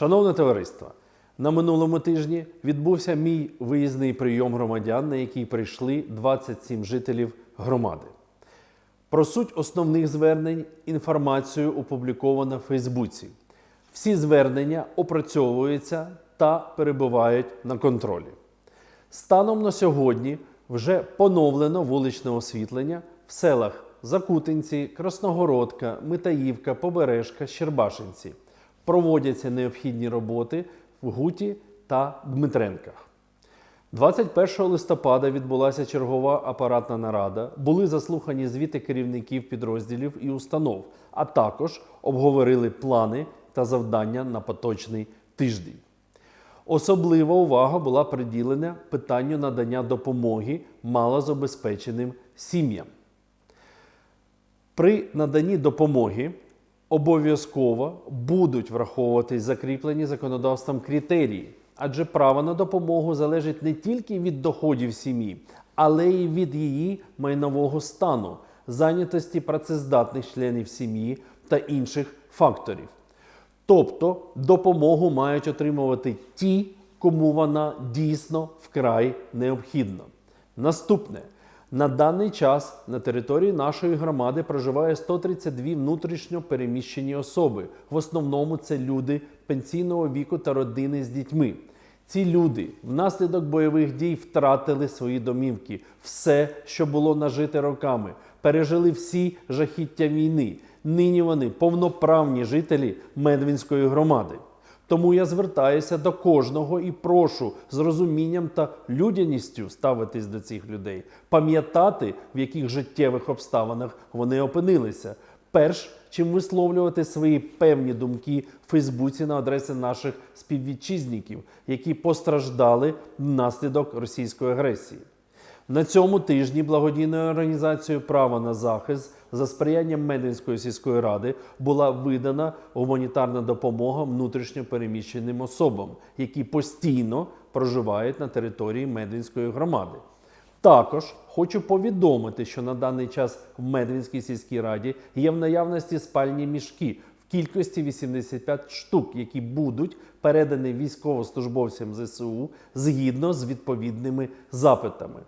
Шановне товариство, на минулому тижні відбувся мій виїзний прийом громадян, на який прийшли 27 жителів громади. Про суть основних звернень інформацію опубліковано в Фейсбуці. Всі звернення опрацьовуються та перебувають на контролі. Станом на сьогодні вже поновлено вуличне освітлення в селах Закутинці, Красногородка, Митаївка, Побережка, Щербашинці. Проводяться необхідні роботи в Гуті та Дмитренках. 21 листопада відбулася чергова апаратна нарада. Були заслухані звіти керівників підрозділів і установ, а також обговорили плани та завдання на поточний тиждень. Особлива увага була приділена питанню надання допомоги малозабезпеченим сім'ям. При наданні допомоги обов'язково будуть враховуватись закріплені законодавством критерії, адже право на допомогу залежить не тільки від доходів сім'ї, але й від її майнового стану, зайнятості працездатних членів сім'ї та інших факторів. Тобто допомогу мають отримувати ті, кому вона дійсно вкрай необхідна. Наступне. На даний час на території нашої громади проживає 132 внутрішньо переміщені особи. В основному це люди пенсійного віку та родини з дітьми. Ці люди внаслідок бойових дій втратили свої домівки, все, що було нажите роками, пережили всі жахіття війни. Нині вони повноправні жителі Медвінської громади. Тому я звертаюся до кожного і прошу з розумінням та людяністю ставитись до цих людей, пам'ятати, в яких життєвих обставинах вони опинилися, перш чим висловлювати свої певні думки в Фейсбуці на адреси наших співвітчизників, які постраждали внаслідок російської агресії. На цьому тижні благодійною організацією Право на захист за сприянням Медвінської сільської ради була видана гуманітарна допомога внутрішньо переміщеним особам, які постійно проживають на території Медвінської громади. Також хочу повідомити, що на даний час в Медвінській сільській раді є в наявності спальні мішки в кількості 85 штук, які будуть передані військовослужбовцям ЗСУ згідно з відповідними запитами.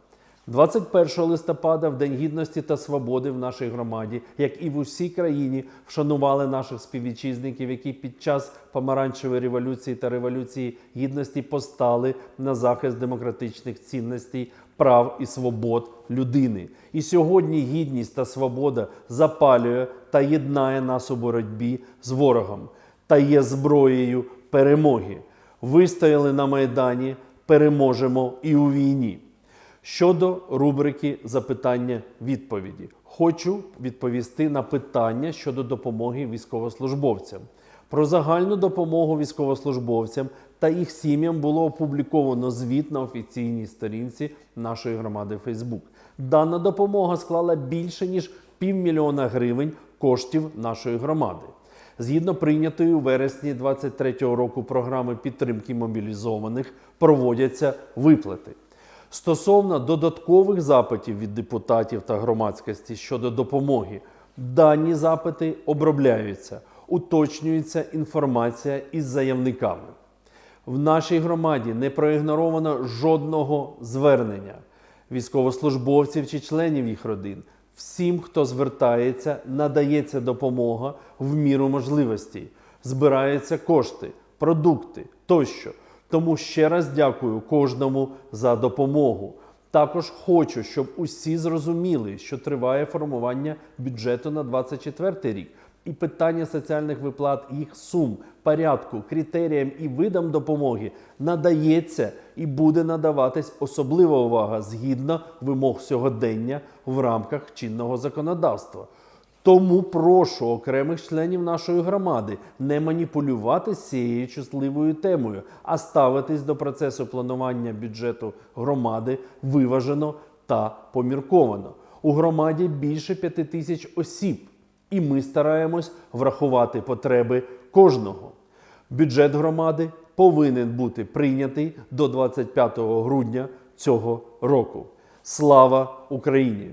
21 листопада, в День Гідності та Свободи в нашій громаді, як і в усій країні, вшанували наших співвітчизників, які під час помаранчевої революції та революції гідності постали на захист демократичних цінностей, прав і свобод людини. І сьогодні гідність та свобода запалює та єднає нас у боротьбі з ворогом та є зброєю перемоги. Вистояли на майдані, переможемо і у війні. Щодо рубрики запитання відповіді, хочу відповісти на питання щодо допомоги військовослужбовцям. Про загальну допомогу військовослужбовцям та їх сім'ям було опубліковано звіт на офіційній сторінці нашої громади Фейсбук. Дана допомога склала більше ніж півмільйона гривень коштів нашої громади. Згідно прийнятої у вересні 2023 року програми підтримки мобілізованих проводяться виплати. Стосовно додаткових запитів від депутатів та громадськості щодо допомоги, дані запити обробляються, уточнюється інформація із заявниками. В нашій громаді не проігноровано жодного звернення військовослужбовців чи членів їх родин. Всім, хто звертається, надається допомога в міру можливостей, збираються кошти, продукти тощо. Тому ще раз дякую кожному за допомогу. Також хочу, щоб усі зрозуміли, що триває формування бюджету на 2024 рік. І питання соціальних виплат, їх сум, порядку, критеріям і видам допомоги надається і буде надаватись особлива увага згідно вимог сьогодення в рамках чинного законодавства. Тому прошу окремих членів нашої громади не маніпулювати цією чутливою темою, а ставитись до процесу планування бюджету громади виважено та помірковано. У громаді більше п'яти тисяч осіб, і ми стараємось врахувати потреби кожного. Бюджет громади повинен бути прийнятий до 25 грудня цього року. Слава Україні!